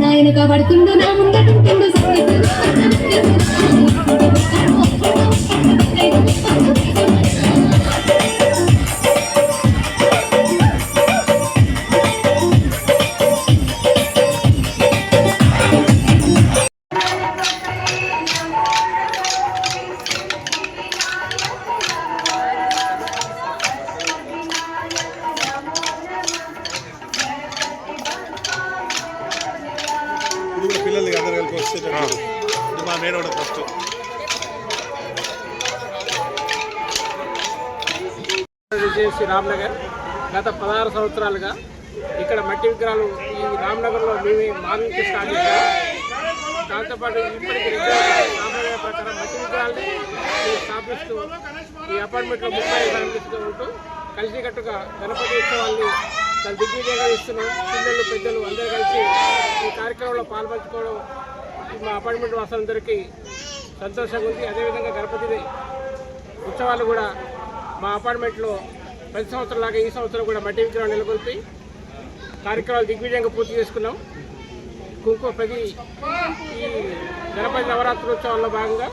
నాయన కాబడుతుండు నా ముందు ఇది మా ఫస్ట్ చేసి రామ్నగర్ గత పదహారు సంవత్సరాలుగా ఇక్కడ మట్టి విగ్రహాలు ఈ రామ్నగర్లో మేమే మార్నింగ్ స్టార్ట్ చేశాము దాంతోపాటు ఇప్పటికి సాంప్రదాయ ప్రకారం మట్టి విగ్రహాలని స్థాపిస్తూ ఈ అపార్ట్మెంట్లో ముప్పై ఫ్యామిలీస్తో ఉంటూ కలిసికట్టుగా గణపతి ఉత్సవాల్ని దిగ్విజయంగా ఇస్తున్నాం. పిల్లలు పెద్దలు అందరూ కలిసి ఈ కార్యక్రమంలో పాల్పంచుకోవడం మా అపార్ట్మెంట్ వాసులందరికీ సంతోషంగా ఉంది. అదేవిధంగా గణపతి ఉత్సవాలు కూడా మా అపార్ట్మెంట్లో ప్రతి సంవత్సరంలాగా ఈ సంవత్సరం కూడా మట్టి విగ్రహం నెలకొల్పి కార్యక్రమాలు దిగ్విజయంగా పూర్తి చేసుకున్నాం. కుంకుమ ప్రతి ఈ గణపతి నవరాత్రోత్సవాల్లో భాగంగా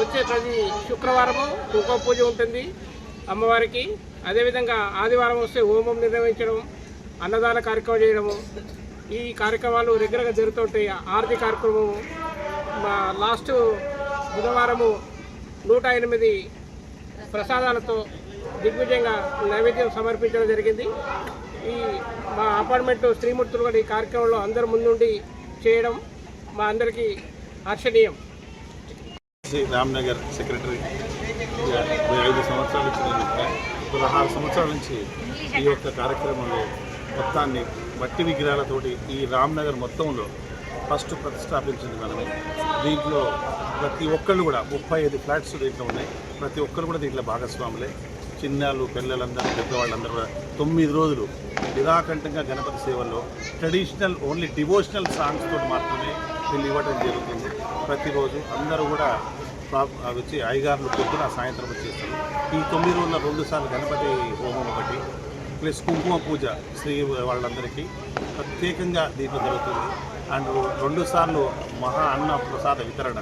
వచ్చే ప్రతి శుక్రవారము కుంకుమ పూజ ఉంటుంది అమ్మవారికి. అదేవిధంగా ఆదివారం వస్తే హోమం నిర్వహించడం అన్నదాన కార్యక్రమం చేయడము ఈ కార్యక్రమాలు రెగ్యులర్గా జరుగుతుంటాయి. ఆర్థిక కార్యక్రమము మా లాస్ట్ బుధవారము నూట ఎనిమిది ప్రసాదాలతో దిగ్విజయంగా నైవేద్యం సమర్పించడం జరిగింది. ఈ మా అపార్ట్మెంట్ శ్రీమూర్తులు కూడా ఈ కార్యక్రమంలో అందరు ముందుండి చేయడం మా అందరికీ హర్షణీయం. రామ్నగర్ సెక్రటరీ ఐదు సంవత్సరాల నుంచి పదహారు సంవత్సరాల నుంచి ఈ యొక్క కార్యక్రమంలో మొత్తాన్ని మట్టి విగ్రహాలతోటి ఈ రామ్నగర్ మొత్తంలో ఫస్ట్ ప్రతిష్టాపించింది మనమే. దీంట్లో ప్రతి ఒక్కళ్ళు కూడా ముప్పై ఐదు ఫ్లాట్స్ దీంట్లో ఉన్నాయి. ప్రతి ఒక్కరు కూడా దీంట్లో భాగస్వాములే. చిన్నాళ్ళు పిల్లలందరూ పెద్దవాళ్ళందరూ కూడా తొమ్మిది రోజులు నిరాకంఠంగా గణపతి సేవల్లో ట్రెడిషనల్ ఓన్లీ డివోషనల్ సాంగ్స్ తోటి మాత్రమే వీళ్ళు ఇవ్వడం జరుగుతుంది. ప్రతిరోజు అందరూ కూడా ప్రా- వచ్చి అయ్యగారులు పొద్దున సాయంత్రం వచ్చేస్తారు. ఈ తొమ్మిది రోజుల రెండు సార్లు గణపతి హోమం ఒకటి ప్లస్ కుంకుమ పూజ శ్రీ వాళ్ళందరికీ. ప్రత్యేకంగా దీంట్లో జరుగుతుంది. అండ్ రెండు సార్లు మహా అన్న ప్రసాద వితరణ.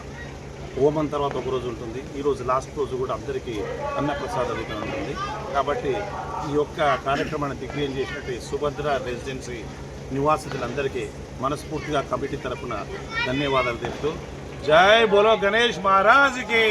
హోమం తర్వాత ఒక రోజు ఉంటుంది. ఈరోజు లాస్ట్ రోజు కూడా అందరికీ అన్న ప్రసాద వితరణ ఉంటుంది. కాబట్టి ఈ యొక్క కార్యక్రమాన్ని దిగ్విజయం చేసినట్టు సుభద్ర రెసిడెన్సీ నివాసితులందరికీ మనస్ఫూర్తిగా కమిటీ తరఫున ధన్యవాదాలు తెలుపుతూ జై బోలో గణేష్ మహారాజ్కి!